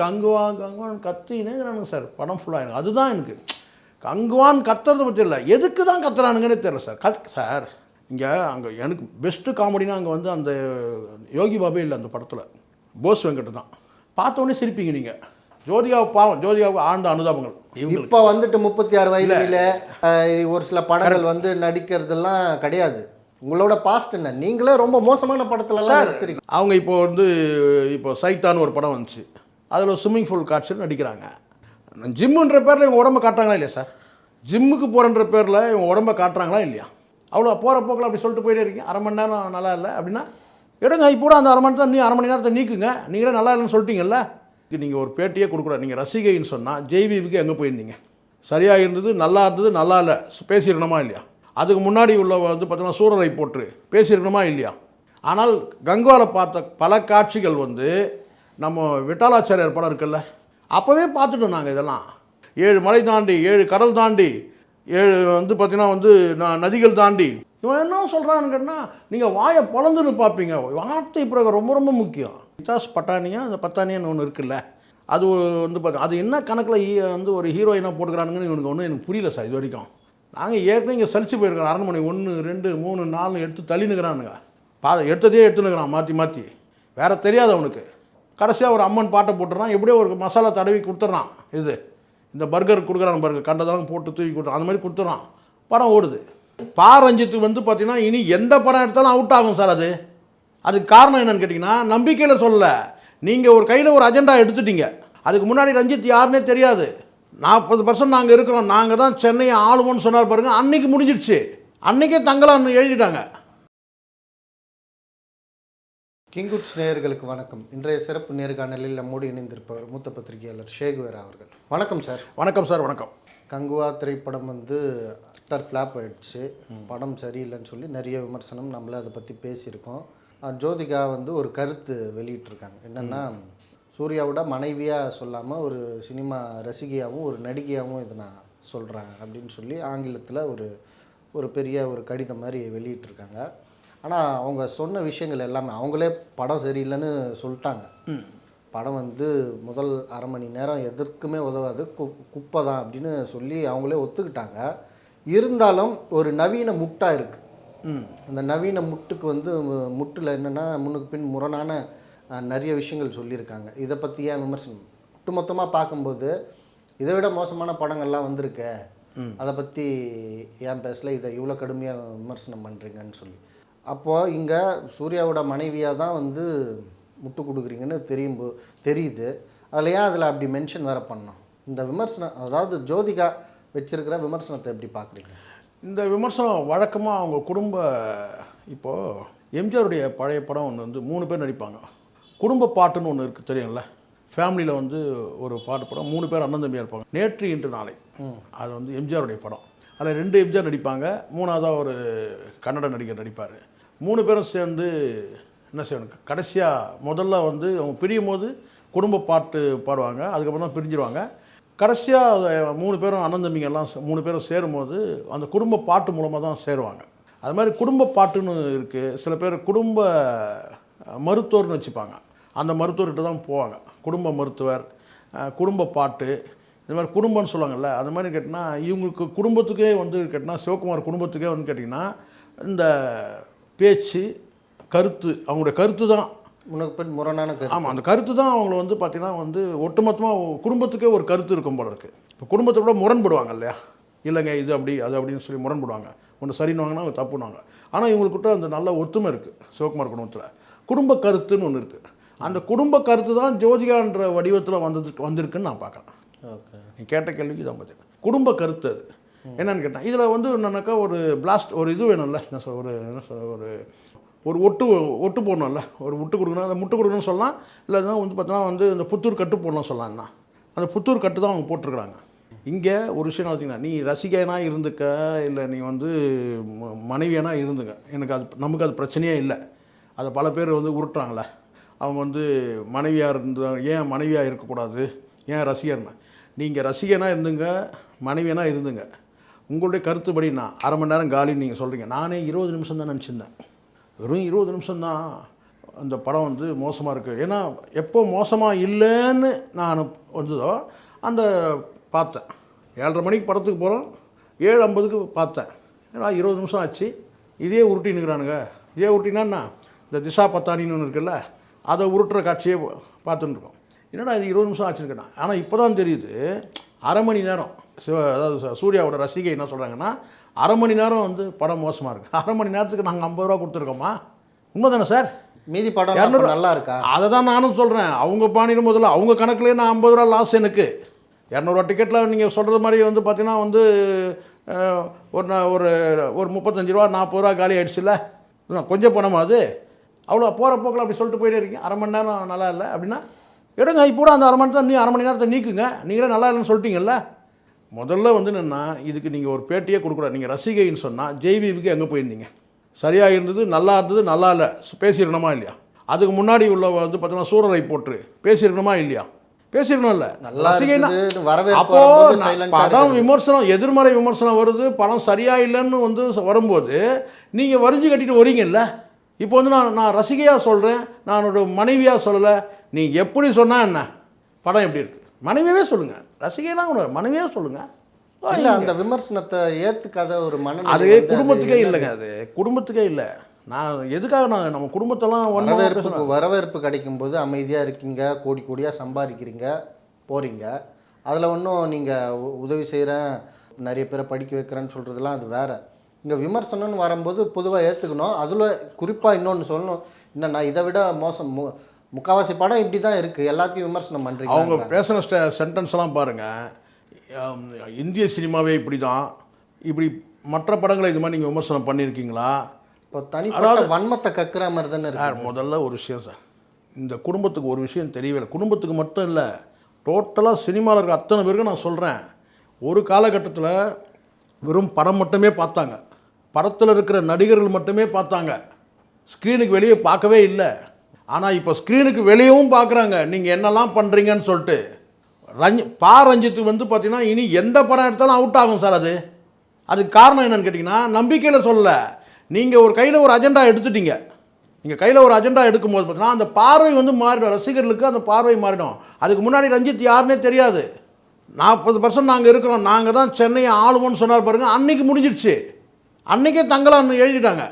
கங்குவான் கங்குவான் கத்தினேங்கிறானுங்க sir. படம் ஃபுல்லாக எனக்கு. அதுதான் எனக்கு. கங்குவான் கத்துறதை பற்றி இல்லை. எதுக்கு தான் கத்துறானுங்கன்னே தெரியல சார். கத் சார் இங்கே அங்கே எனக்கு பெஸ்ட்டு காமெடினா அங்கே வந்து அந்த யோகி பாபே இல்லை அந்த படத்தில். போஸ் வெங்கட் தான். பார்த்த உடனே சிரிப்பீங்க நீங்கள் ஜோதிகாவை பாவம் ஜோதிகாவுக்கு ஆழ்ந்த அனுதாபங்கள். இப்போ வந்துட்டு முப்பத்தி ஆறு வயதுல ஒரு சில படங்கள் வந்து நடிக்கிறதெல்லாம் கிடையாது. உங்களோட பாஸ்ட் என்ன? நீங்களே ரொம்ப மோசமான படத்துல அவங்க இப்போ வந்து இப்போ சைத்தான்னு ஒரு படம் வந்துச்சு. அதில் ஸ்விம்மிங் பூல் காட்சியில் நடிக்கிறாங்க. ஜிம்முன்ற பேரில் இவங்க உடம்ப காட்டுறாங்களா இல்லையா சார்? ஜிம்முக்கு போகிறன்ற பேரில் இவங்க உடம்ப காட்டுறாங்களா இல்லையா? அவ்வளோ போகிற போக்கில் அப்படி சொல்லிட்டு போயிட்டே இருக்கீங்க. அரை மணி நேரம் நல்லா இல்லை அப்படின்னா எடுங்க இப்போ கூட அந்த அரை மணி நேரத்தை நீ அரை மணி நேரத்தை நீக்குங்க. நீங்களே நல்லா இல்லைன்னு சொல்லிட்டீங்கல்ல? நீங்கள் ஒரு பேட்டியே கொடுக்கூடாது நீங்கள் ரசிகைன்னு சொன்னால் ஜெய்விக்கு எங்கே போயிருந்தீங்க? சரியாக இருந்தது நல்லா இருந்தது நல்லா இல்லை. பேசியிருக்கணுமா இல்லையா? அதுக்கு முன்னாடி உள்ள வந்து பார்த்தோம்னா சூரரை போட்டு பேசியிருக்கணுமா இல்லையா? ஆனால் கங்குவாவில் பார்த்த பல காட்சிகள் வந்து நம்ம விட்டாலாச்சாரியார் படம் இருக்குல்ல? அப்போவே பார்த்துட்டோம் நாங்கள் இதெல்லாம். ஏழு மலை தாண்டி ஏழு கடல் தாண்டி ஏழு வந்து பார்த்தீங்கன்னா வந்து நான் நதிகள் தாண்டி. இவன் என்ன சொல்கிறான்னு கேட்டால் நீங்கள் வாயை பொழந்துன்னு பார்ப்பீங்க. வார்த்தை பிறகு ரொம்ப ரொம்ப முக்கியம். விசாஸ் பட்டானியா அந்த பத்தானியான்னு ஒன்று இருக்குல்ல. அது வந்து பார்த்து அது என்ன கணக்கில் வந்து ஒரு ஹீரோயினாக போட்டுக்கிறானுங்கன்னு இவனுக்கு ஒன்றும் எனக்கு புரியல சார் இது வரைக்கும். நாங்கள் ஏற்கனவே இங்கே சலிச்சு போயிருக்கோம் அரண்மனை ஒன்று ரெண்டு மூணு நாலு எடுத்து தள்ளினுக்கிறானுங்க பா எடுத்ததே எடுத்துனுக்கிறான் மாற்றி மாற்றி வேறு தெரியாது அவனுக்கு. கடைசியாக ஒரு அம்மன் பாட்டை போட்டுறான். எப்படியோ ஒரு மசாலா தடவி கொடுத்துட்றான் இது. இந்த பர்கர் கொடுக்குறான் பர்கர் கண்டதெல்லாம் போட்டு தூக்கி கொடுத்துறான் அந்த மாதிரி கொடுத்துட்றான் படம் ஓடுது. பா ரஞ்சித்து வந்து பார்த்தீங்கன்னா இனி எந்த படம் எடுத்தாலும் அவுட் ஆகும் சார் அது. அதுக்கு காரணம் என்னென்னு கேட்டிங்கன்னா நம்பிக்கையில் சொல்லலை. நீங்கள் ஒரு கையில் ஒரு அஜெண்டா எடுத்துட்டீங்க. அதுக்கு முன்னாடி ரஞ்சித் யாருன்னே தெரியாது. நாற்பது பர்சன்ட் நாங்கள் இருக்கிறோம். நாங்கள் தான் சென்னையை ஆளுவோம்னு சொன்னார் பாருங்கள் அன்றைக்கி முடிஞ்சிடுச்சு. அன்றைக்கே தங்கலான்னு எழுதிட்டாங்க. கிங்குட்ஸ் நேயர்களுக்கு வணக்கம். இன்றைய சிறப்பு நேர்காணலில் நம்மோடு இணைந்திருப்பவர் மூத்த பத்திரிகையாளர் ஷேகுவேர் அவர்கள். வணக்கம் சார். வணக்கம் சார். வணக்கம். கங்குவா திரைப்படம் வந்து அட்டர் ஃப்ளாப் ஆயிடுச்சு. படம் சரியில்லைன்னு சொல்லி நிறைய விமர்சனம். நம்மள அதை பற்றி பேசியிருக்கோம். ஜோதிகா வந்து ஒரு கருத்து வெளியிட்டிருக்காங்க. என்னென்னா சூர்யாவோட மனைவியாக சொல்லாமல் ஒரு சினிமா ரசிகையாகவும் ஒரு நடிகையாகவும் இதை நான் சொல்கிறேன் அப்படின்னு சொல்லி ஆங்கிலத்தில் ஒரு ஒரு பெரிய ஒரு கடிதம் மாதிரி வெளியிட்டிருக்காங்க. ஆனால் அவங்க சொன்ன விஷயங்கள் எல்லாமே அவங்களே படம் சரியில்லைன்னு சொல்லிட்டாங்க. படம் வந்து முதல் அரை மணி நேரம் எதற்குமே உதவாது. கு குப்பை தான் அப்படின்னு சொல்லி அவங்களே ஒத்துக்கிட்டாங்க. இருந்தாலும் ஒரு நவீன முட்டா இருக்குது அந்த நவீன முட்டுக்கு வந்து முட்டுல என்னென்னா முன்னுக்கு பின் முரணான நிறைய விஷயங்கள் சொல்லியிருக்காங்க. இதை பற்றி ஏன் விமர்சனம்? ஒட்டுமொத்தமாக பார்க்கும்போது இதை விட மோசமான படங்கள்லாம் வந்திருக்கே. அதை பற்றி ஏன் பேசல? இதை இவ்வளோ கடுமையாக விமர்சனம் பண்ணுறீங்கன்னு சொல்லி. அப்போது இங்கே சூர்யாவோட மனைவியாக தான் வந்து முட்டு கொடுக்குறீங்கன்னு தெரியும் தெரியுது. அதில் ஏன் அதில் அப்படி மென்ஷன் வேற பண்ணோம் இந்த விமர்சனம் அதாவது ஜோதிகா வச்சிருக்கிற விமர்சனத்தை எப்படி பார்க்குறீங்க இந்த விமர்சனம் வழக்கமாக அவங்க குடும்ப இப்போது எம்ஜிஆருடைய பழைய படம் ஒன்று வந்து மூணு பேர் நடிப்பாங்க. குடும்ப பாட்டுன்னு ஒன்று இருக்குது தெரியும்ல? ஃபேமிலியில் வந்து ஒரு பாட்டு படம் மூணு பேர் அண்ணன் தம்பியாக இருப்பாங்க. நேற்று இன்று நாளை. அது வந்து எம்ஜிஆருடைய படம். அதில் ரெண்டு எம்ஜிஆர் நடிப்பாங்க. மூணாவதாக ஒரு கன்னட நடிகர் நடிப்பார். மூணு பேரும் சேர்ந்து என்ன செய்வாங்க கடைசியாக முதல்ல வந்து அவங்க பிரியும் போது குடும்ப பாட்டு பாடுவாங்க. அதுக்கப்புறம் தான் பிரிஞ்சிருவாங்க. கடைசியாக மூணு பேரும் அண்ணன் தம்பிங்க எல்லாம் மூணு பேரும் சேரும்போது அந்த குடும்ப பாட்டு மூலமாக தான் சேருவாங்க. அது மாதிரி குடும்ப பாட்டுன்னு இருக்குது சில பேர் குடும்ப மருத்துவர்னு வச்சுப்பாங்க. அந்த மருத்துவர்கிட்ட தான் போவாங்க. குடும்ப மருத்துவர் குடும்ப பாட்டு இந்த மாதிரி குடும்பம்னு சொல்லுவாங்கல்ல அந்த மாதிரி கேட்டிங்கன்னா இவங்களுக்கு குடும்பத்துக்கே வந்து கேட்டிங்கன்னா சிவகுமார் குடும்பத்துக்கே வந்து கேட்டிங்கன்னா இந்த பேச்சு கருத்து அவங்களுடைய கருத்து தான். முன்னுக்கு பின் முரணான கருத்து. ஆமாம் அந்த கருத்து தான் அவங்கள வந்து பார்த்தீங்கன்னா வந்து ஒட்டுமொத்தமாக குடும்பத்துக்கே ஒரு கருத்து இருக்கும் போல இருக்குது இப்போ குடும்பத்தை கூட முரண்படுவாங்க இல்லையா? இல்லைங்க இது அப்படி அது அப்படின்னு சொல்லி முரண்படுவாங்க. ஒன்று சரின்னுவாங்கன்னா அவங்க தப்புனுவாங்க ஆனால் இவங்களுக்கிட்ட அந்த நல்ல ஒத்துமை இருக்குது சிவகுமார் குடும்பத்தில். குடும்ப கருத்துன்னு ஒன்று இருக்குது அந்த குடும்ப கருத்து தான் ஜோதிகான்ற வடிவத்தில் வந்தது வந்திருக்குன்னு நான் பார்க்குறேன் ஓகே. நீ கேட்ட கேள்விக்கு தான் பார்த்தேன் குடும்ப கருத்து அது. என்னன்னு கேட்டேன் இதில் வந்து என்னன்னாக்கா ஒரு பிளாஸ்ட் ஒரு இது வேணும்ல என்ன சொல் ஒரு என்ன சொல் ஒரு ஒரு ஒட்டு ஒட்டு போடணும்ல ஒரு முட்டு கொடுக்கணும் அந்த முட்டு கொடுக்கணும்னு சொல்லலாம் இல்லைன்னா வந்து பார்த்தோன்னா வந்து இந்த புத்தூர் கட்டு போடணும் சொல்லலாம்னா அந்த புத்தூர் கட்டு தான் அவங்க போட்டிருக்கிறாங்க. இங்கே ஒரு விஷயம் பார்த்தீங்கன்னா நீ ரசிகனா இருந்துக்க இல்லை நீ வந்து ம- இருந்துங்க எனக்கு அது நமக்கு அது பிரச்சனையே இல்லை. அதை பல பேர் வந்து உருட்டுறாங்களே அவங்க வந்து மனைவியாக இருந்த ஏன் மனைவியாக இருக்கக்கூடாது ஏன் ரசிகர்னா நீங்கள் ரசிகனாக இருந்துங்க மனைவியனாக இருந்துங்க உங்களுடைய கருத்துப்படி நான் அரை மணி நேரம் காலின்னு நீங்கள் சொல்கிறீங்க நானே இருபது நிமிஷம் தான் நினச்சிருந்தேன். வெறும் இருபது நிமிஷம் தான் அந்த படம் வந்து மோசமாக இருக்குது ஏன்னா எப்போ மோசமாக இல்லைன்னு நான் வந்ததோ அந்த பார்த்தேன். ஏழரை மணிக்கு படத்துக்கு போகிறோம் ஏழு ஐம்பதுக்கு பார்த்தேன். ஏன்னா இருபது நிமிஷம் ஆச்சு. இதே உருட்டி நிற்கிறானுங்க இதே உருட்டினா இந்த திசா பத்தானின்னு ஒன்று இருக்குல்ல அதை உருட்டுற காட்சியே பார்த்துட்டுருக்கோம் என்னடா இது இருபது நிமிஷம் ஆச்சுருக்கேன் ஆனால் இப்போ தான் தெரியுது அரை மணி நேரம். சிவ அதாவது சூர்யாவோட ரசிகை என்ன சொல்கிறாங்கன்னா அரை மணி நேரம் வந்து படம் மோசமாக இருக்குது அரை மணி நேரத்துக்கு நாங்கள் ஐம்பது ரூபா கொடுத்துருக்கோமா? உண்மை தானே சார்? மீதி படம் இரநூறு- நல்லா இருக்கா? அதை தான் நானும் சொல்கிறேன் அவங்க பாணியில் முதல்ல அவங்க கணக்குலேயே நான் ஐம்பது ரூபா லாஸ் எனக்கு. இரநூறுவா டிக்கெட்டில் நீங்கள் சொல்கிறது மாதிரி வந்து பார்த்தீங்கன்னா வந்து ஒரு ஒரு ஒரு முப்பத்தஞ்சு ரூபா நாற்பது ரூபா காலி ஆயிடுச்சுல்ல இன்னும் கொஞ்சம் பணமா அது? அவ்வளோ போகிற போக்கில் அப்படி சொல்லிட்டு போயிட்டே இருக்கீங்க. அரை மணி நேரம் நல்லா இல்லை அப்படின்னா எடுங்க இப்போ கூட அந்த அரை மணி நேரத்தை நீ அரை மணி நேரத்தை நீக்குங்க. நீங்களே நல்லா இல்லைன்னு சொல்லிட்டீங்கல்ல? முதல்ல வந்து என்னென்னா இதுக்கு நீங்கள் ஒரு பேட்டியே கொடுக்கூடாது நீங்கள் ரசிகைன்னு சொன்னால் ஜெய்விக்கு எங்கே போயிருந்தீங்க? சரியாக இருந்தது நல்லா இருந்தது நல்லா இல்லை பேசியிருக்கணுமா இல்லையா? அதுக்கு முன்னாடி உள்ள வந்து பார்த்தீங்கன்னா சூரரை போட்டு பேசியிருக்கணுமா இல்லையா? பேசியிருக்கணும் இல்லை. நல்லா ரசிகைன்னா இருக்குது அப்போ படம் இருக்குது. விமர்சனம் எதிர்மறை விமர்சனம் வருது படம் சரியா இல்லைன்னு வந்து வரும்போது நீங்கள் வரிஞ்சு கட்டிட்டு வரீங்கல்ல இப்போ வந்து நான் நான் ரசிகையாக சொல்கிறேன் நான் ஒரு மனைவியாக சொல்லலை நீ எப்படி சொன்னா என்ன? படம் எப்படி இருக்கு? மனைவியவே சொல்லுங்கள் ரசிகைலாம் ஒன்று மனைவியாக சொல்லுங்கள் இல்ல அந்த விமர்சனத்தை ஏத்துக்காத ஒரு மனநிலை அது குடும்பத்துக்கே இல்லைங்க அது. குடும்பத்துக்கே இல்லை. நான் எதுக்காக நான் நம்ம குடும்பத்தெல்லாம் வரவேற்பு வரவேற்பு கிடைக்கும் போது அமைதியா இருக்கீங்க கோடி கோடியா சம்பாதிக்கிறீங்க போறீங்க. அதுல ஒன்றும் நீங்க உ- உதவி செய்கிறேன் நிறைய பேரை படிக்க வைக்கிறேன்னு சொல்றதெல்லாம் அது வேற. இங்க விமர்சனம்னு வரும்போது பொதுவா ஏத்துக்கணும். அதுல குறிப்பா இன்னொன்னு சொல்லணும். என்னன்னா இதை விட மோசம் மு முக்காவாசி படம் இப்படி தான் இருக்குது எல்லாத்தையும் விமர்சனம் அவங்க பண்ணுறீங்க பேசின ஸ்ட சென்டென்ஸ் எல்லாம் பாருங்கள் இந்திய சினிமாவே இப்படி தான் இப்படி மற்ற படங்களை இது மாதிரி நீங்கள் விமர்சனம் பண்ணியிருக்கீங்களா இப்போ தனிப்பட்ட வன்மத்தை கக்குற மாதிரி தானே சார் முதல்ல ஒரு விஷயம் சார். இந்த குடும்பத்துக்கு ஒரு விஷயம் தெரியவே இல்லை குடும்பத்துக்கு மட்டும் இல்லை டோட்டலாக சினிமாவில் இருக்க அத்தனை பேருக்கு நான் சொல்கிறேன் ஒரு காலகட்டத்தில் வெறும் படம் மட்டுமே பார்த்தாங்க. படத்தில் இருக்கிற நடிகர்கள் மட்டுமே பார்த்தாங்க. ஸ்க்ரீனுக்கு வெளியே பார்க்கவே இல்லை. ஆனால் இப்போ ஸ்க்ரீனுக்கு வெளியவும் பார்க்குறாங்க நீங்கள் என்னெல்லாம் பண்ணுறீங்கன்னு சொல்லிட்டு. ரஞ்சி பா ரஞ்சித்து வந்து பார்த்தீங்கன்னா இனி எந்த படம் எடுத்தாலும் அவுட் ஆகும் சார் அது. அதுக்கு காரணம் என்னன்னு கேட்டிங்கன்னா நம்பிக்கையில் சொல்லலை. நீங்கள் ஒரு கையில் ஒரு அஜெண்டா எடுத்துட்டீங்க. நீங்கள் கையில் ஒரு அஜெண்டா எடுக்கும்போது பார்த்தீங்கன்னா அந்த பார்வை வந்து மாறிடும். ரசிகர்களுக்கு அந்த பார்வை மாறிடும். அதுக்கு முன்னாடி ரஞ்சித் யாருன்னே தெரியாது. நாற்பது பர்சன்ட் நாங்கள் இருக்கிறோம். நாங்கள் தான் சென்னையை ஆளுமோன்னு சொன்னார் பாருங்கள் அன்றைக்கி முடிஞ்சிடுச்சு. அன்றைக்கே தங்கலான்னு எழுதிட்டாங்க.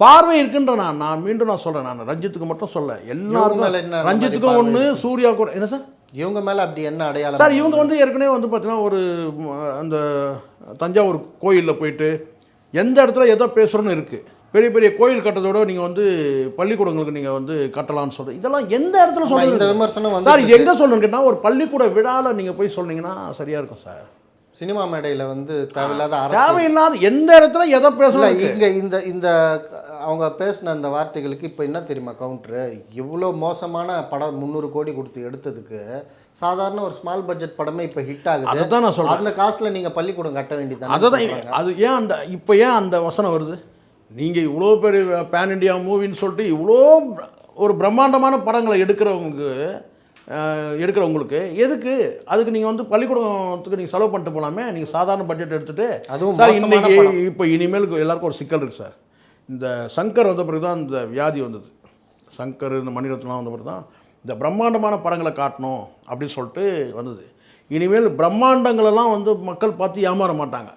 பார்வை இருக்குன்ற நான் நான் மீண்டும் நான் சொல்கிறேன் நான் ரஞ்சித்துக்கு மட்டும் சொல்ல. எல்லாருக்கும் ரஞ்சித்துக்கும் ஒன்று சூர்யா கூட என்ன சார்? இவங்க மேல அப்படி என்ன அடையாளம் சார் இவங்க வந்து ஏற்கனவே வந்து பார்த்தீங்கன்னா ஒரு அந்த தஞ்சாவூர் கோயிலில் போயிட்டு எந்த இடத்துல எதோ பேசுகிறோன்னு இருக்குது பெரிய பெரிய கோயில் கட்டுறதோட நீங்கள் வந்து பள்ளிக்கூடங்களுக்கு நீங்கள் வந்து கட்டலாம்னு சொல்கிறீங்க இதெல்லாம் எந்த இடத்துல ஆமா, இந்த சொல்லுங்க விமர்சனம் வந்து சார் எங்கே சொல்லணும்னு கேட்டால் ஒரு பள்ளிக்கூட விழாவில் நீங்கள் போய் சொன்னீங்கன்னா சரியாக இருக்கும் சார். சினிமா மேடையில வந்து தேவையில்லாத தேவையில்லாத எந்த இடத்துல எதை பேசலாம் இங்க இந்த இந்த அவங்க பேசின அந்த வார்த்தைகளுக்கு இப்போ என்ன தெரியுமா கவுண்டரு இவ்வளோ மோசமான படம் முந்நூறு கோடி கொடுத்து எடுத்ததுக்கு சாதாரண ஒரு ஸ்மால் பட்ஜெட் படமே இப்போ ஹிட் ஆகுது. அதைத்தான் நான் சொல்கிறேன் அந்த காசுல நீங்க பள்ளிக்கூடம் கட்ட வேண்டியது அதை தான் அது ஏன் அந்த இப்போ ஏன் அந்த வசனம் வருது? நீங்கள் இவ்வளோ பெரிய பேன் இண்டியா மூவின்னு சொல்லிட்டு இவ்வளோ ஒரு பிரம்மாண்டமான படங்களை எடுக்கிறவங்க எடுக்கிறவங்களுக்கு எதுக்கு? அதுக்கு நீங்கள் வந்து பள்ளிக்கூடத்துக்கு நீங்கள் செலவு பண்ணிட்டு போகலாமே நீங்கள் சாதாரண பட்ஜெட் எடுத்துகிட்டு அதுவும் இன்னைக்கு. இப்போ இனிமேல் எல்லாருக்கும் ஒரு சிக்கல் இருக்குது சார். இந்த சங்கர் வந்த பிறகு தான் இந்த வியாதி வந்தது. சங்கர் இந்த மணிரத்னம் வந்த பிறகு தான் இந்த பிரம்மாண்டமான படங்களை காட்டணும் அப்படின்னு சொல்லிட்டு வந்தது. இனிமேல் பிரம்மாண்டங்களெல்லாம் வந்து மக்கள் பார்த்து ஏமாற மாட்டாங்க.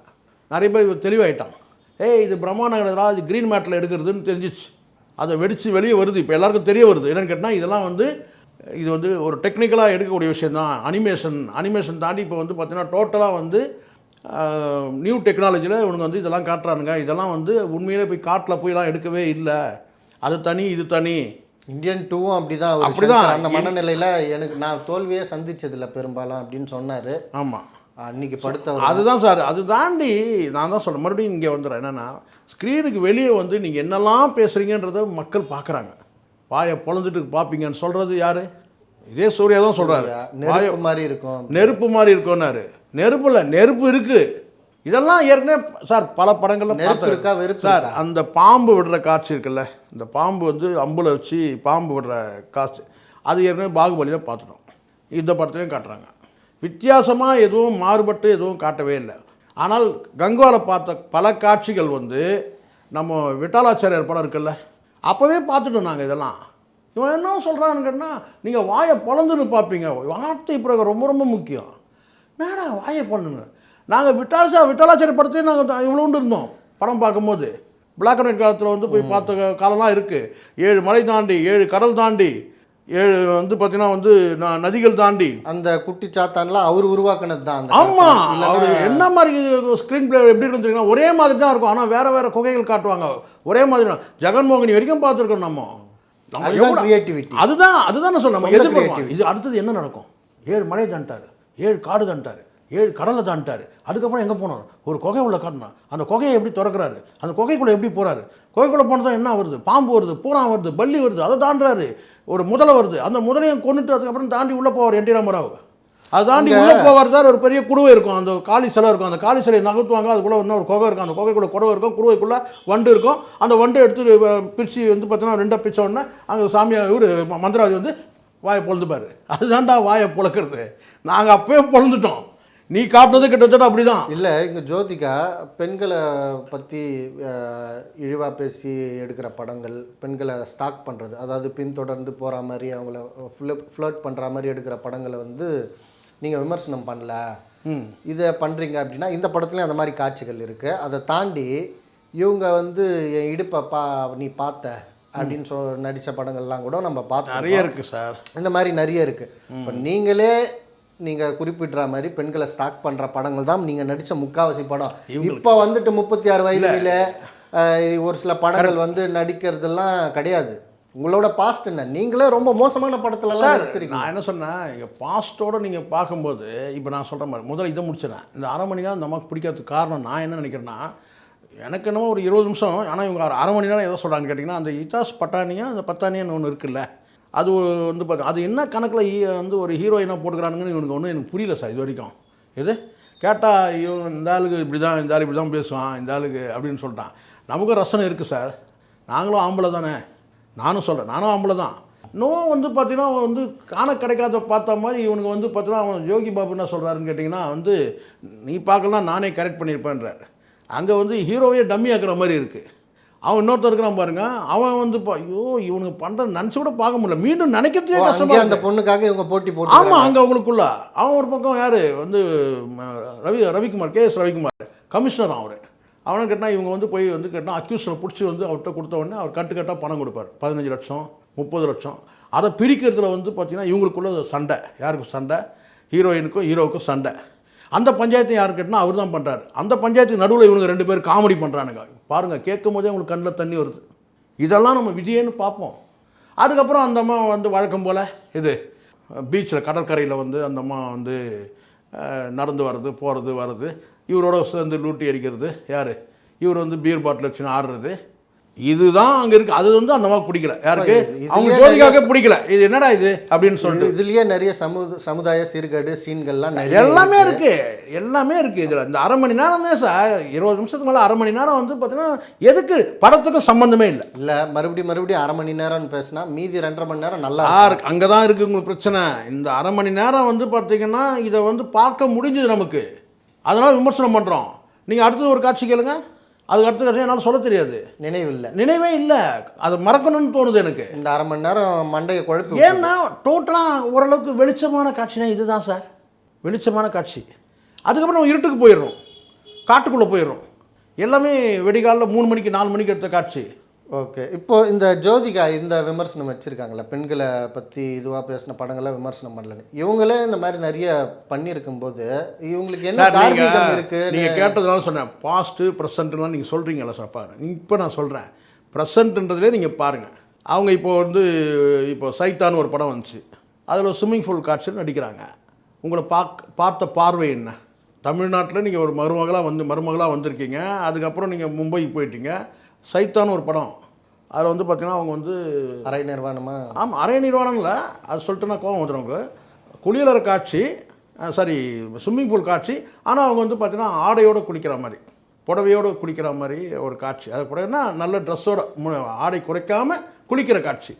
நிறைய பேர் தெளிவாயிட்டான் ஏய் இது பிரம்மாண்டங்களா இது க்ரீன் மேட்டில் எடுக்கிறதுன்னு தெரிஞ்சிச்சு. அதை வெடித்து வெளியே வருது. இப்போ எல்லாருக்கும் தெரிய வருது. என்னென்னு கேட்டால் இதெல்லாம் வந்து இது வந்து ஒரு டெக்னிக்கலாக எடுக்கக்கூடிய விஷயம் தான் அனிமேஷன் அனிமேஷன் தாண்டி இப்போ வந்து பார்த்திங்கன்னா டோட்டலாக வந்து நியூ டெக்னாலஜியில் இவனுங்க வந்து இதெல்லாம் காட்டுறானுங்க. இதெல்லாம் வந்து உண்மையிலே போய் காட்டில் போய்லாம் எடுக்கவே இல்லை. அது தனி இது தனி. இந்தியன் டூவும் அப்படிதான் ஒரு அப்படிதான். சங்கர் அந்த மனநிலையில எனக்கு நான் தோல்வியே சந்திச்சதில்ல பெரும்பாலும் அப்படின்னு சொன்னாரு. ஆமாம் அன்னைக்கு படுத்தவர். அதுதான் சார். அது தாண்டி நான் தான் சொல்கிறேன் மறுபடியும் இங்கே வந்துடுறேன். என்னென்னா ஸ்க்ரீனுக்கு வெளியே வந்து நீங்கள் என்னெல்லாம் பேசுகிறீங்கன்றத மக்கள் பார்க்குறாங்க. வாயை பொழந்துட்டு பார்ப்பீங்கன்னு சொல்கிறது யார்? இதே சூர்யா தான் சொல்கிறாரு நெருப்பு மாதிரி இருக்கும். நெருப்பு மாதிரி இருக்கும்னாரு. நெருப்பு இல்லை நெருப்பு இருக்குது இதெல்லாம் ஏற்கனவே சார் பல படங்கள்ல நெருப்பு. இருக்கா வெறுப்பு சார்? அந்த பாம்பு விடுற காட்சி இருக்குல்ல இந்த பாம்பு வந்து அம்புல வச்சு பாம்பு விடுற காட்சி அது ஏற்கனவே பாகுபலியில் பார்த்துட்டோம். இந்த படத்துலையும் காட்டுறாங்க. வித்தியாசமாக எதுவும் மாறுபட்டு எதுவும் காட்டவே இல்லை. ஆனால் கங்குவால பார்த்த பல காட்சிகள் வந்து நம்ம விட்டாலாச்சாரியார் படம் இருக்குல்ல அப்போவே பார்த்துட்டோம் நாங்கள் இதெல்லாம். இவன் என்ன சொல்கிறான்னு கேட்டால் நீங்கள் வாயை பொழந்துன்னு பார்ப்பீங்க. வார்த்தை பிறகு ரொம்ப ரொம்ப முக்கியம். என்னடா வாயை பொழந்துங்க நாங்கள் விட்டாலா விட்டாலாச்சாரி படத்தையும் நாங்கள் இவ்வளோண்டு இருந்தோம். படம் பார்க்கும்போது. பிளாக் அண்ட் ஒயிட் காலத்தில் வந்து போய் பார்த்த காலம்லாம் இருக்குது ஏழு மலை தாண்டி ஏழு கடல் தாண்டி ஏழு வந்து பார்த்தீங்கன்னா வந்து ந- நதிகள் தாண்டி. அந்த குட்டி சாத்தான்லாம் அவர் உருவாக்குனது தான் அந்த ஆமா. கற்பனை. இல்லைன்னா அவர் என்ன மாதிரி ஸ்க்ரீன் பிளே எப்படி தெரியுமா ஒரே மாதிரி தான் இருக்கும். ஆனால் வேற வேற குகைகள் காட்டுவாங்க. ஒரே மாதிரி தான். ஜெகன்மோகினி வரைக்கும் பார்த்துருக்கோம் நம்ம. அதுதான். அதுதான் நான் சொன்னேன் creativity. இது அடுத்தது என்ன நடக்கும்? ஏழு மலை தாண்டாரு ஏழு காடு தாண்டாரு ஏழு கடலை தாண்டாரு அதுக்கப்புறம் எங்கே போனார்? ஒரு குகை உள்ள காட்டினா அந்த குகையை எப்படி திறக்கிறாரு? அந்த குகைக்குள்ளே எப்படி போறாரு? குகைக்குள்ளே போனதும் என்ன வருது? பாம்பு வருது பூரா வருது பல்லி வருது அதை தாண்டுறாரு. ஒரு முதலை வருது. அந்த முதலையும் கொண்டுட்டு அதுக்கப்புறம் தாண்டி உள்ளே போவார் என் டி ராமராவ். அதை தாண்டி உள்ளே போவார் சார் ஒரு பெரிய குடுவை இருக்கும். அந்த காளி சிலை இருக்கும். அந்த காளி சிலையை நகர்த்துவாங்க. அதுக்குள்ளே இன்னும் ஒரு குகை இருக்கும். அந்த குகைக்குள்ள குடவை இருக்கும். குடுவைக்குள்ளே வண்டு இருக்கும். அந்த வண்டு எடுத்து பிரிச்சு வந்து பார்த்தீங்கன்னா ரெண்டாக பிரிச்ச உடனே அங்கே சாமியா இவர் மந்திராஜி வந்து வாயை பொழுதுப்பாரு. அதுதான்டா வாயை பொழக்கிறது. நாங்கள் அப்பவே பொழுந்துட்டோம். நீ காட்டுனது கிட்டத்தட்ட அப்படிதான். இல்லை இங்கே ஜோதிகா பெண்களை பற்றி இழிவாக பேசி எடுக்கிற படங்கள் பெண்களை ஸ்டாக் பண்ணுறது அதாவது பின்தொடர்ந்து போகிற மாதிரி அவங்கள ஃப்ளர்ட் பண்ணுற மாதிரி எடுக்கிற படங்களை வந்து நீங்கள் விமர்சனம் பண்ணல. இதை பண்ணுறீங்க அப்படின்னா இந்த படத்துலையும் அந்த மாதிரி காட்சிகள் இருக்குது அதை தாண்டி இவங்க வந்து என் இடுப்பை பா நீ பார்த்த அப்படின்னு சொ நடித்த படங்கள்லாம் கூட நம்ம பார்த்தோம் நிறைய இருக்கு சார். இந்த மாதிரி நிறைய இருக்குது இப்போ நீங்களே நீங்கள் குறிப்பிடுற மாதிரி பெண்களை ஸ்டாக் பண்ணுற படங்கள் தான் நீங்கள் நடித்த முக்காவாசி படம். இப்போ வந்துட்டு முப்பத்தி ஆறு வயதுல ஒரு சில படங்கள் வந்து நடிக்கிறதெல்லாம் கிடையாது. உங்களோட பாஸ்ட் என்ன? நீங்களே ரொம்ப மோசமான படத்துலலாம் சார் நடிச்சிருக்கீங்க. நான் என்ன சொன்னேன் எங்கள் பாஸ்ட்டோட நீங்கள் பார்க்கும்போது இப்போ நான் சொல்கிற மாதிரி முதல்ல இதை முடிச்சிடறேன். இந்த அரை மணி நேரம் அம்மாவுக்கு பிடிக்காததுக்கு காரணம் நான் என்ன நினைக்கிறேன்னா எனக்கு என்னமோ ஒரு இருபது நிமிஷம் ஆனால் இவங்க அரை மணி நேரம் எதை சொல்கிறாங்கன்னு கேட்டிங்கன்னா அந்த இத்தாஸ் பட்டானியா அந்த பத்தானியான்னு ஒன்று இருக்குல்ல அது வந்து பார்த்து அது என்ன கணக்கில் வந்து ஒரு ஹீரோயினாக போட்டுக்கிறானுங்கன்னு இவனுக்கு ஒன்றும் எனக்கு புரியல சார் இது வரைக்கும். எது? கேட்டால் இவன் இந்த ஆளுக்கு இப்படி தான் இந்த ஆள் இப்படி தான் பேசுவான் இந்த ஆளுக்கு அப்படின்னு சொல்லிட்டான். நமக்கும் ரசனை இருக்குது சார். நாங்களும் ஆம்பளை தானே. நானும் சொல்கிறேன் நானும் ஆம்பளை தான். இன்னும் வந்து பார்த்தீங்கன்னா அவன் வந்து காண கிடைக்காத பார்த்த மாதிரி இவனுக்கு வந்து பார்த்தீங்கன்னா அவன் யோகி பாபு என்ன சொல்கிறாருன்னு கேட்டிங்கன்னா வந்து நீ பார்க்கலாம் நானே கரெக்ட் பண்ணியிருப்பேன்றார். அங்கே வந்து ஹீரோவே டம்மி ஆக்குற மாதிரி இருக்குது அவன் இன்னொருத்தர் இருக்கிறான் பாருங்க. அவன் வந்து ஐயோ இவனுக்கு பண்ணுற நினச்சி கூட பார்க்க முடியல. மீண்டும் நினைக்கிறதே ஓ, கஷ்டமா அங்கேயே அந்த. பொண்ணுக்காக இவங்க போட்டி போட்டு ஆமாம் அங்கே அவங்களுக்குள்ள. அவன் ஒரு பக்கம் யார்? வந்து Ravi Ravikumar K S Ravikumar. Commissioner அவர். அவனை கேட்டால் இவங்க வந்து போய் வந்து கேட்டால் அக்யூஷனை பிடிச்சி வந்து அவர்கிட்ட கொடுத்த உடனே அவர் கட்டு கட்டாக பணம் கொடுப்பார். பதினஞ்சு லட்சம் முப்பது லட்சம். அதை பிரிக்கிறதுல வந்து பார்த்தீங்கன்னா இவங்களுக்குள்ள சண்டை. யாருக்கு சண்டை? ஹீரோயினுக்கும் ஹீரோவுக்கும் சண்டை. அந்த பஞ்சாயத்தை யார் கேட்டால் அவர் தான் பண்ணுறாரு அந்த பஞ்சாயத்துக்கு நடுவில் இவங்க ரெண்டு பேர் காமெடி பண்ணுறானுங்க பாருங்கள் கேட்கும் போதே உங்களுக்கு கண்ணில் தண்ணி வருது. இதெல்லாம் நம்ம விஜயன்னு பார்ப்போம். அதுக்கப்புறம் அந்த அம்மா வந்து வழக்கம் போல் இது பீச்சில் கடற்கரையில் வந்து அந்த அம்மா வந்து நடந்து வர்றது போகிறது வர்றது. இவரோட சேர்ந்து லூட்டி அடிக்கிறது. யார்? இவர் வந்து பீர் பாட்டில் வச்சுன்னு ஆடுறது. இதுதான் அங்கே இருக்குது அது வந்து அந்த அம்மாவுக்கு பிடிக்கல. யாருக்கு? அவங்க ஜோதிகாவுக்கு பிடிக்கல. இது என்னடா இது அப்படின்னு சொல்லிட்டு. இதுலயே நிறைய சமு சமுதாய சீர்கேடு சீன்கள்லாம் நிறைய எல்லாமே இருக்கு. எல்லாமே இருக்கு இதில். இந்த அரை மணி நேரமே சார். இருபது நிமிஷத்துக்கு மேலே அரை மணி நேரம் வந்து பார்த்தீங்கன்னா எதுக்கு? படத்துக்கும் சம்மந்தமே இல்லை. இல்ல மறுபடியும் மறுபடியும் அரை மணி நேரம்னு பேசினா மீதி ரெண்டரை மணி நேரம் நல்லா யார் அங்கே தான் இருக்குது உங்களுக்கு பிரச்சனை. இந்த அரை மணி நேரம் வந்து பார்த்தீங்கன்னா இதை வந்து பார்க்க முடிஞ்சது நமக்கு. அதனால் விமர்சனம் பண்ணுறோம் நீங்கள் அடுத்தது ஒரு காட்சி கேளுங்க. அதுக்கு அடுத்த காட்சி என்னால் சொல்ல தெரியாது. நினைவில்லை. நினைவே இல்லை. அதை மறக்கணும்னு தோணுது எனக்கு. இந்த அரை மணி நேரம் மண்டையை குழப்பி ஏன்னா டோட்டலாக ஓரளவுக்கு வெளிச்சமான காட்சினா இதுதான் சார். வெளிச்சமான காட்சி. அதுக்கப்புறம் நம்ம இருட்டுக்கு போயிடுறோம். காட்டுக்குள்ளே போயிடுறோம். எல்லாமே வெடிகாலில் மூணு மணிக்கு நாலு மணிக்கு எடுத்த காட்சி. ஓகே. இப்போ இந்த ஜோதிகா இந்த விமர்சனம் வச்சிருக்காங்கல்ல பெண்களை பற்றி இதுவாக பேசின படங்களை விமர்சனம் பண்ணலன்னு. இவங்களே இந்த மாதிரி நிறைய பண்ணியிருக்கும் போது இவங்களுக்கு என்ன தார்மீகம் நீங்கள் கேட்டதுனால சொன்னேன். பாஸ்ட்டு ப்ரெசண்ட்லாம் நீங்கள் சொல்கிறீங்கல்ல சார் பாருங்க. இப்போ நான் சொல்கிறேன் ப்ரெசண்ட்ன்றதுலேயே நீங்கள் பாருங்கள் அவங்க இப்போ வந்து இப்போ சைத்தான்னு ஒரு படம் வந்துச்சு. அதில் ஸ்விம்மிங் பூல் காட்சியில் நடிக்கிறாங்க. உங்களை பாக் பார்த்த பார்வை என்ன? தமிழ்நாட்டில் நீங்கள் ஒரு மருமகளாக வந்து மருமகளாக வந்திருக்கீங்க. அதுக்கப்புறம் நீங்கள் மும்பைக்கு போயிட்டீங்க. சைத்தான்னு ஒரு படம். அதில் வந்து பார்த்தீங்கன்னா அவங்க வந்து அரை நிர்வாணமா? ஆமாம் அரை நிர்வாணம்ல. அது சொல்லிட்டு நான் கோவம் வந்துடும் அவங்க குளியலற காட்சி சாரி ஸ்விம்மிங் பூல் காட்சி. ஆனால் அவங்க வந்து பார்த்தீங்கன்னா ஆடையோடு குளிக்கிற மாதிரி புடவையோடு குளிக்கிற மாதிரி ஒரு காட்சி. அது புடவைன்னா நல்ல ட்ரெஸ்ஸோட ஆடை குறைக்காமல் குளிக்கிற காட்சி.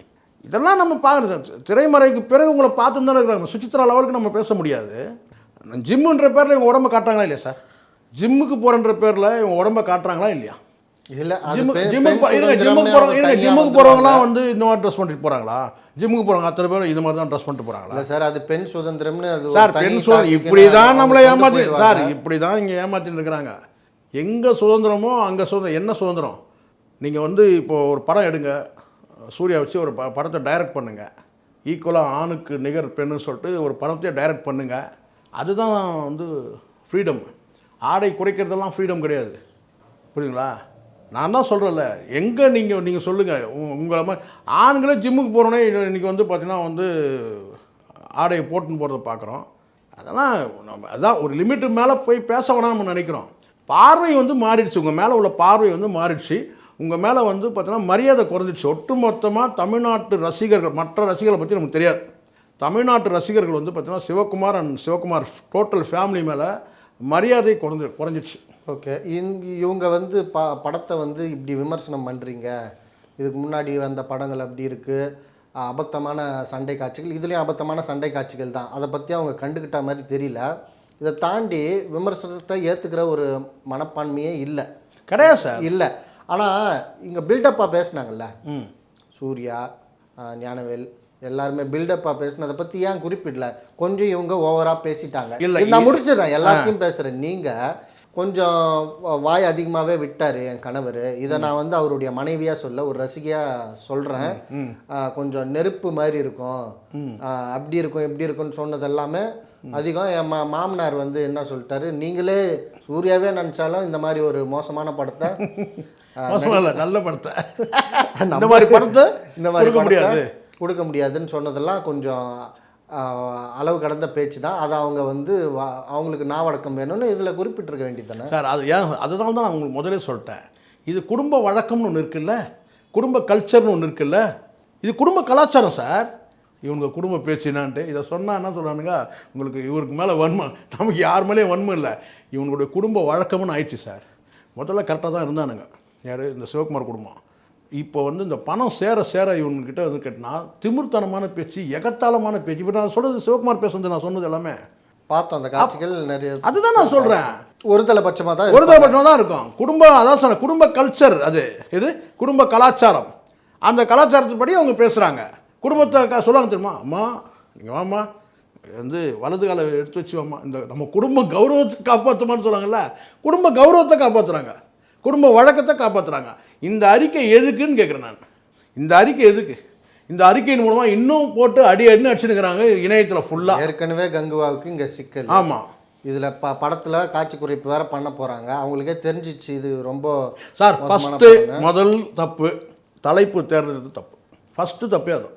இதெல்லாம் நம்ம பார்க்குறது திரைமறைக்கு பிறகு உங்களை பார்த்து தானே இருக்கிறாங்க. சுசித்ரா லெவலுக்கு நம்ம பேச முடியாது. ஜிம்முன்ற பேரில் இவங்க உடம்ப காட்டுறாங்களா இல்லையா சார்? ஜிம்முக்கு போகிறன்ற பேரில் இவங்க உடம்ப காட்டுறாங்களா இல்லையா? இல்ல ஜிம்முக்கு போகிறவங்க இருங்க ஜிம்முக்கு. போகிறவங்களாம் வந்து இந்த மாதிரி ட்ரெஸ் பண்ணிட்டு போகிறாங்களா ஜிம்முக்கு போகிறவங்க அத்தனை பேரும் இது மாதிரி தான் ட்ரெஸ் பண்ணிட்டு போகிறாங்களா சார் அது பெண் சுதந்திரம்னு அது சார் பெண் சுதந்திரம் இப்படி தான் நம்மளை போயிடுவாங்க. சார் இப்படி தான் இங்கே ஏமாத்திட்டு இருக்கிறாங்க. எங்கே சுதந்திரமோ அங்கே சுதந்திரம் என்ன சுதந்திரம்? நீங்கள் வந்து இப்போ ஒரு படம் எடுங்க. சூர்யா வச்சு ஒரு படத்தை டைரக்ட் பண்ணுங்க. ஈக்குவலாக ஆணுக்கு நிகர் பெண்ணுன்னு சொல்லிட்டு ஒரு படத்தையே டைரக்ட் பண்ணுங்க. அதுதான் வந்து ஃப்ரீடம் ஆடை குறைக்கிறதெல்லாம் ஃப்ரீடம் கிடையாது. புரியுங்களா நான் தான் சொல்கிறேன்ல எங்கே நீங்கள் நீங்கள் சொல்லுங்கள் உங்களை மாதிரி ஆண்களே ஜிம்முக்கு போகிறோன்னே இன்றைக்கி வந்து பார்த்தீங்கன்னா வந்து ஆடையை போட்டுன்னு போகிறத பார்க்குறோம் அதெல்லாம் நம்ம அதான் ஒரு லிமிட்டு மேலே போய் பேச வேணாம் நம்ம நினைக்கிறோம். பார்வை வந்து மாறிடுச்சு. உங்கள் மேலே உள்ள பார்வை வந்து மாறிடுச்சு. உங்கள் மேலே வந்து பார்த்தீங்கன்னா மரியாதை குறைஞ்சிச்சு ஒட்டுமொத்தமாக தமிழ்நாட்டு ரசிகர்கள் மற்ற ரசிகர்களை பற்றி நமக்கு தெரியாது. தமிழ்நாட்டு ரசிகர்கள் வந்து பார்த்தீங்கன்னா Sivakumar and Sivakumar total family மேலே மரியாதை குறைஞ்சி குறைஞ்சிச்சு ஓகே. இங்க இவங்க வந்து ப படத்தை வந்து இப்படி விமர்சனம் பண்ணுறீங்க இதுக்கு முன்னாடி வந்த படங்கள் அப்படி இருக்குது அபத்தமான சண்டை காட்சிகள். இதுலேயும் அபத்தமான சண்டை காட்சிகள் தான். அதை பற்றி அவங்க கண்டுக்கிட்ட மாதிரி தெரியல. இதை தாண்டி விமர்சனத்தை ஏற்றுக்கிற ஒரு மனப்பான்மையே இல்லை. கிடையாது சார். இல்லை. ஆனால் இங்கே பில்டப்பாக பேசுனாங்கல்ல. ம். சூர்யா ஞானவேல் எல்லாருமே பில்டப்பாக பேசினதை பற்றி ஏன் குறிப்பிடல? கொஞ்சம் இவங்க ஓவராக பேசிட்டாங்க. நான் முடிச்சிடுறேன். எல்லாத்தையும் பேசுகிறேன் நீங்கள் கொஞ்சம் வாய் அதிகமாகவே விட்டார் என் கணவர். இதை நான் வந்து அவருடைய மனைவியாக சொல்ல ஒரு ரசிகையாக சொல்கிறேன் கொஞ்சம் நெருப்பு மாதிரி இருக்கும். அப்படி இருக்கும் இப்படி இருக்கும்னு சொன்னது எல்லாமே அதிகம் என் மா மாமனார் வந்து என்ன சொல்லிட்டாரு நீங்களே சூர்யாவே நினச்சாலும் இந்த மாதிரி ஒரு மோசமான படத்தை நல்ல படத்தை. இந்த மாதிரி படத்தை இந்த மாதிரி கொடுக்க முடியாதுன்னு சொன்னதெல்லாம் கொஞ்சம் அளவு கடந்த பேச்சு தான். அதை அவங்க வந்து வா- அவங்களுக்கு நாவடக்கம் வேணும்னு இதில் குறிப்பிட்டிருக்க வேண்டியதானே சார் அது ஏன் அதனால தான் நான் உங்களுக்கு முதலே சொல்லிட்டேன். இது குடும்ப வழக்கம்னு ஒன்று இருக்குல்ல? குடும்ப கல்ச்சர்னு ஒன்று இருக்குல்ல? இது குடும்ப கலாச்சாரம் சார். இவங்க குடும்ப பேச்சு என்னான்ட்டு இதை சொன்னால் என்ன சொல்கிறானுங்க உங்களுக்கு இவருக்கு மேலே வன்மை நமக்கு யார் மேலேயும் வன்மை இல்லை. இவங்களுடைய குடும்ப வழக்கம்னு ஆயிடுச்சு சார். முதல்ல கரெக்டாக தான் இருந்தானுங்க. யார்? இந்த சிவகுமார் குடும்பம். இப்போ வந்து இந்த பணம் சேர சேர இவங்ககிட்ட வந்து கேட்டினா திமிர்த்தனமான பேச்சு எகத்தாளமான பேச்சு. இப்போ நான் சொல்கிறது சிவகுமார் பேசுனது நான் சொன்னது எல்லாமே. பார்த்தோம் அந்த காட்சிகள் நிறைய அதுதான் நான் சொல்கிறேன் ஒரு தலைபட்சமாக தான் ஒரு தலைப்பட்சம் தான் இருக்கும். குடும்ப அதான் சொன்ன குடும்ப கல்ச்சர் அது. இது குடும்ப கலாச்சாரம். அந்த கலாச்சாரத்துப்படி அவங்க பேசுகிறாங்க குடும்பத்தை க- சொல்லுவாங்க தெரியுமா? அம்மா நீங்கள் வாம்மா. வந்து வலது காலை எடுத்து வச்சு வாம்மா இந்த நம்ம குடும்ப கௌரவத்தை காப்பாற்றுமான்னு சொல்லுவாங்கல்ல. குடும்ப கௌரவத்தை காப்பாற்றுறாங்க குடும்ப வழக்கத்தை காப்பாற்றுறாங்க இந்த அறிக்கை எதுக்குன்னு கேட்குறேன் நான். இந்த அறிக்கை எதுக்கு? இந்த அறிக்கையின் மூலமாக இன்னும் போட்டு அடி அடின்னு அடிச்சுனுக்கிறாங்க இணையத்தில் ஃபுல்லாக ஏற்கனவே கங்குவாவுக்கு இங்கே சிக்கல். ஆமாம் இதில் ப படத்தில் காட்சி குறைப்பு வேற பண்ண போகிறாங்க அவங்களுக்கே தெரிஞ்சிச்சு இது ரொம்ப சார் ஃபஸ்ட்டு. முதல் தப்பு தலைப்பு தேர்ந்தெடுத்து தப்பு. ஃபஸ்ட்டு தப்பே அது.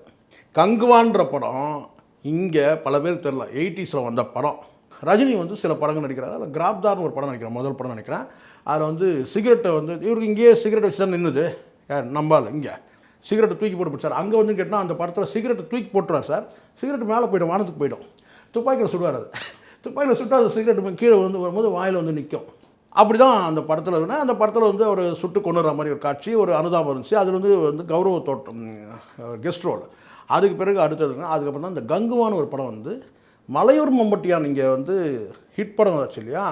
கங்குவான்ற படம் இங்கே பல பேருக்கு தெரில எயிட்டிஸில் வந்த படம். ரஜினி வந்து சில படங்கள் நடிக்கிறார் அதில் கிராப்தார்னு ஒரு படம் நினைக்கிறேன் முதல் படம் நினைக்கிறேன் அதில் வந்து சிகரெட்டை வந்து இவருக்கு இங்கேயே சிகரெட் வச்சு தான் நின்றுது யார்? நம்பால் இங்கே. சிகரெட்டை தூக்கி போட்டு பிடிச்சார். அங்கே வந்து கேட்டால் அந்த படத்தில் சிகரெட்டை தூக்கி போட்டுருவார் சார். சிகரெட் மேலே போய்டும் வானத்துக்கு போய்டும். துப்பாக்கியில் சுடுவார் அது. துப்பாக்கியில் சுட்டு அந்த சிகரெட் கீழே வந்து வரும்போது வாயில் வந்து நிற்கும் அப்படி தான் அந்த படத்தில் இருந்தால் அந்த படத்தில் வந்து அவர் சுட்டு கொண்டுற மாதிரி ஒரு காட்சி ஒரு அனுதாபம் இருந்துச்சு. அது வந்து வந்து கௌரவ தோட்டம் கெஸ்ட் ரோல் அதுக்கு பிறகு அடுத்தது அதுக்கப்புறம் தான் இந்த கங்குவான ஒரு படம் வந்து மலையூர் மம்பட்டியான் இங்கே வந்து ஹிட் படம் ஆச்சு இல்லையா?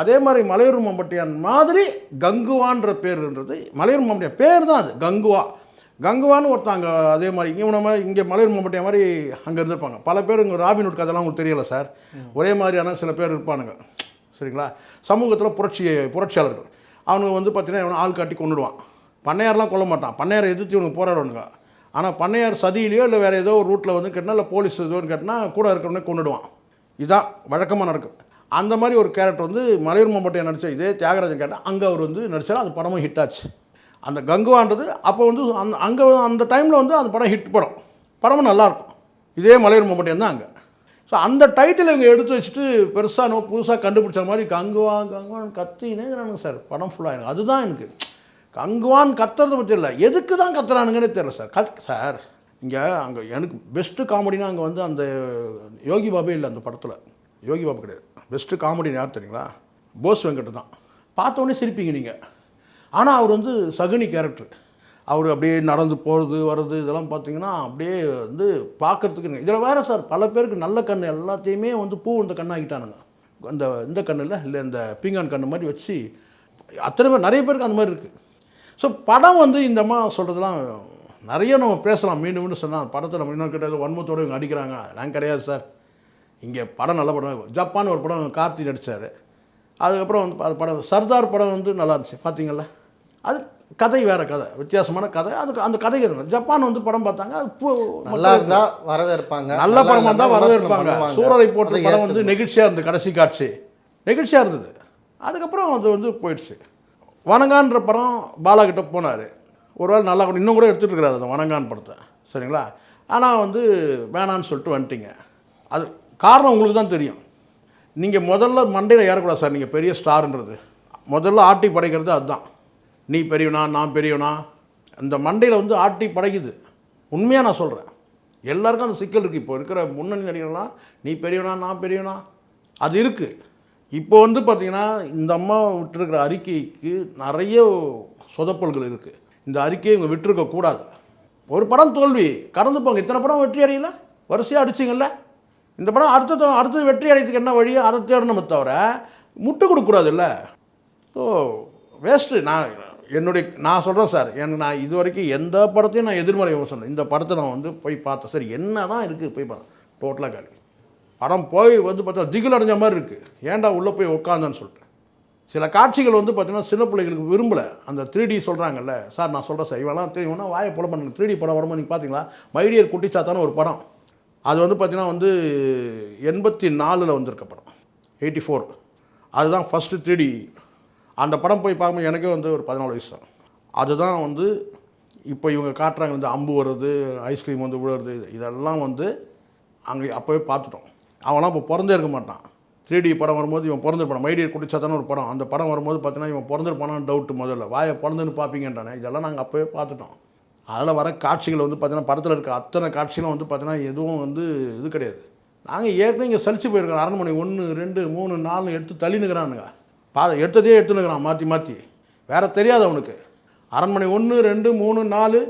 அதே மாதிரி மலையூர் மம்பட்டியான் மாதிரி கங்குவான்ற பேருன்றது மலையூர் மம்பட்டியான் பேர் தான் அது கங்குவா. கங்குவான்னு ஒருத்தாங்க அதே மாதிரி இங்கே மாதிரி இங்கே மலையூர் மம்பட்டியா மாதிரி அங்கே இருந்திருப்பாங்க. பல பேர் இங்கே ராபின்வுட் கதெல்லாம் உங்களுக்கு தெரியலை சார். ஒரே மாதிரியான சில பேர் இருப்பானுங்க. சரிங்களா? சமூகத்தில் புரட்சி புரட்சியாளர்கள். அவனுங்க வந்து பார்த்தீங்கன்னா இவனை ஆள் காட்டி கொண்டுடுவான் பண்ணையார்லாம் கொல்ல மாட்டான். பண்ணையாரை எதிர்த்து இவனுக்கு போராடுவானுங்க. ஆனால் பண்ணையார் சதியிலையோ இல்லை வேறு ஏதோ ஒரு ரூட்டில் வந்து கேட்டால் இல்லை போலீஸ் ஏதோன்னு கேட்டால் கூட இருக்கிறவனே கொண்டுடுவான் இதுதான் வழக்கமாக நடக்கும் அந்த மாதிரி ஒரு கேரக்டர் வந்து மலையூர் மம்பட்டியை நடித்த இதே தியாகராஜன் கேட்டால் அங்கே அவர் வந்து நடித்தார் அந்த படமும் ஹிட் ஆச்சு. அந்த கங்குவான்றது அப்போ வந்து அந்த அங்கே அந்த டைமில் வந்து அந்த படம் ஹிட் படம். படமும் நல்லாயிருக்கும் இதே மலையூர் மம்பட்டையம் தான் அங்கே. ஸோ அந்த டைட்டில் இவங்க எடுத்து வச்சுட்டு பெருசாக நோ புதுசாக கண்டுபிடிச்ச மாதிரி கங்குவா கங்குவான் கத்தினேங்கிறானுங்க சார். படம் ஃபுல்லாக எனக்கு அதுதான் எனக்கு தங்குவான் கத்துறது பற்றி இல்லை. எதுக்கு தான் கத்துறானுங்கன்னு தெரில சார். கத் சார் இங்கே அங்கே எனக்கு பெஸ்ட்டு காமெடினா அங்கே வந்து அந்த யோகி பாபே இல்லை அந்த படத்தில். யோகி பாபு கிடையாது. பெஸ்ட்டு காமெடின்னு யார் தெரியுங்களா? போஸ் வெங்கட் தான். பார்த்தோன்னே சிரிப்பீங்க நீங்கள் ஆனால் அவர் வந்து சகுனி கேரக்டர் அவர் அப்படியே நடந்து போகிறது வர்றது இதெல்லாம் பார்த்தீங்கன்னா அப்படியே வந்து பார்க்கறதுக்கு இதில் வேறு சார் பல பேருக்கு நல்ல கண் எல்லாத்தையுமே வந்து பூ இந்த கண்ணாகிட்டானுங்க அந்த இந்த கண்ணில் இல்லை இல்லை இந்த பீங்கான் கண்ணு மாதிரி வச்சு அத்தனை பேர் நிறைய பேருக்கு அந்த மாதிரி இருக்குது ஸோ படம் வந்து இந்த அம்மா சொல்கிறதுலாம் நிறைய நம்ம பேசலாம். மீண்டும் மீண்டும் சொன்னால் படத்தை நம்ம இன்னும் கிட்ட வன்மத்தோடு இவங்க அடிக்கிறாங்க நான் கிடையாது சார். இங்கே படம் நல்ல படம். ஜப்பான் ஒரு படம் கார்த்தி நடித்தார் அதுக்கப்புறம் வந்து அது படம் சர்தார் படம் வந்து நல்லா இருந்துச்சு. பார்த்தீங்களா அது கதை வேறு கதை. வித்தியாசமான கதை. அதுக்கு அந்த கதை இருந்தது ஜப்பான் வந்து படம் பார்த்தாங்க. அது பூ- நல்லா இருந்தா வரவேற்பாங்க. நல்ல படமாக இருந்தால் வரவேற்பாங்க. சூரரை போட்டு படம் வந்து நெகிழ்ச்சியாக இருந்தது. கடைசி காட்சி. நெகிழ்ச்சியாக இருந்தது. அதுக்கப்புறம் அது வந்து போயிடுச்சு. வணங்கான்ற படம் பாலா கிட்ட போனார். ஒருவேளை நல்லா கூட இன்னும் கூட எடுத்துகிட்டு இருக்கிறாரு அந்த வணங்கான் படத்தை. சரிங்களா? ஆனால் வந்து வேணான்னு சொல்லிட்டு வந்துட்டீங்க. அது காரணம் உங்களுக்கு தான் தெரியும். நீங்கள் முதல்ல மண்டையில் ஏறக்கூடாது சார். நீங்கள் பெரிய ஸ்டார்ன்றது. முதல்ல ஆட்டி படைக்கிறது அதுதான். நீ பெரியவனா நான் பெரியவனா? இந்த மண்டையில் வந்து ஆட்டி படைக்குது. உண்மையாக நான் சொல்கிறேன் எல்லாருக்கும் அந்த சிக்கல் இருக்குது இப்போ இருக்கிற முன்னணி நடிகர்கள்லாம் நீ பெரியவனா நான் பெரியவனா? அது இருக்குது இப்போ வந்து பார்த்திங்கன்னா இந்த அம்மா விட்டுருக்கிற அறிக்கைக்கு நிறைய சொதப்பல்கள் இருக்குது இந்த அறிக்கையை இவங்க விட்டுருக்கக்கூடாது ஒரு படம் தோல்வி. கடந்து போங்க. இத்தனை படம் வெற்றி அடையல? வரிசையாக அடிச்சிங்கல்ல? இந்த படம் அடுத்த அடுத்தது வெற்றி அடையறதுக்கு என்ன வழியோ அதை தேடணுமே தவிர முட்டு கொடுக்கக்கூடாதுல்ல ஸோ வேஸ்ட்டு நான் என்னுடைய நான் சொல்கிறேன் சார். எனக்கு நான் இது வரைக்கும் எந்த படத்தையும் நான் எதிர்மறை யோசனை இந்த படத்தை நான் வந்து போய் பார்த்தேன். சரி என்ன தான் இருக்குது போய் பார்த்தேன். டோட்டலாக காலி. படம் போய் வந்து பார்த்தா திகில் அடைஞ்ச மாதிரி இருக்குது ஏன்டா உள்ளே போய் உட்காந்தேன்னு சொல்லிட்டு. சில காட்சிகள் வந்து பார்த்தீங்கன்னா சின்ன பிள்ளைகளுக்கு விரும்பலை. அந்த த்ரீ டி சொல்கிறாங்கல்ல சார் நான் சொல்கிறேன் சார் இவெல்லாம் தெரியும்னா வாயை போல பண்ணுங்க. த்ரீ டி படம் வரும்போது நீங்கள் பார்த்தீங்களா மைடியர் குட்டிச்சாத்தான ஒரு படம். அது வந்து பார்த்தீங்கன்னா வந்து எண்பத்தி நாலில் வந்திருக்க படம். Eighty four. அதுதான் ஃபஸ்ட்டு த்ரீ டி அந்த படம் போய் பார்க்கும்போது எனக்கே வந்து ஒரு பதினாலு வயசு தான் அதுதான் வந்து இப்போ இவங்க காட்டுறாங்க இந்த அம்பு வர்றது ஐஸ்கிரீம் வந்து விழுறது இதெல்லாம் வந்து அங்கே அப்போவே பார்த்துட்டோம். அவன்லாம் இப்போ பிறந்தே இருக்க மாட்டான். த்ரீ டி படம் வரும்போது இவன் பிறந்திருப்பான். மைடியர் குடிச்சாத்தான ஒரு படம். அந்த படம் வரும்போது பார்த்தீங்கன்னா இவன் பிறந்திருப்பானான்னு டவுட் முதல்ல. வாயை பிறந்துன்னு பார்ப்பீங்கன்றானே இதெல்லாம் நாங்கள் அப்போவே பார்த்துட்டோம். அதில் வர காட்சிகள் வந்து பார்த்தீங்கன்னா படத்தில் இருக்க அத்தனை காட்சிகளும் வந்து பார்த்தீங்கன்னா எதுவும் வந்து இது கிடையாது. நாங்கள் ஏற்கனவே இங்கே சலிச்சு போயிருக்கோம் அரண்மனை ஒன்று ரெண்டு மூணு நாலு எடுத்து தள்ளினுக்கிறானுங்க பா எடுத்ததே எடுத்துனுக்கிறான் மாற்றி மாற்றி வேறு தெரியாது அவனுக்கு. அரண்மனை ஒன்று ரெண்டு மூணு நாலு.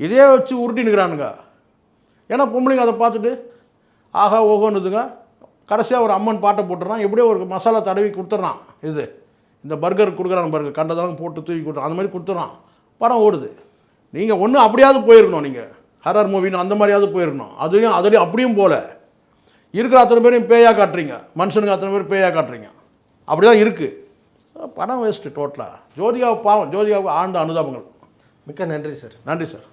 இதே வச்சு உருட்டினுக்கிறானுங்க ஏன்னா பொம்பளைங்க அதை பார்த்துட்டு ஆஹா ஓகோன்னுதுங்க கடைசியாக ஒரு அம்மன் பாட்டை போட்டுறான். எப்படியோ ஒரு மசாலா தடவி கொடுத்துட்றான் இது. இந்த பர்கர் கொடுக்குறான் பர்கர். கண்டதெல்லாம் போட்டு தூக்கி கொடுத்துறான். அந்த மாதிரி கொடுத்துட்றான் படம் ஓடுது. நீங்கள் ஒன்று அப்படியாவது போயிருக்கணும் நீங்கள் ஹரர் மூவின்னு அந்த மாதிரியாவது போயிருக்கணும். அதுலேயும் அதுலேயும் அப்படியும் போல. இருக்கிற அத்தனை பேரையும் பேயாக காட்டுறீங்க. மனுஷனுக்கு அத்தனை பேர் பேயாக காட்டுறீங்க. அப்படி தான் இருக்குது படம் வேஸ்ட்டு டோட்டலாக ஜோதிகாவை பாவம். ஜோதிகாவுக்கு ஆழ்ந்த அனுதாபங்கள். மிக்க நன்றி சார். நன்றி சார்.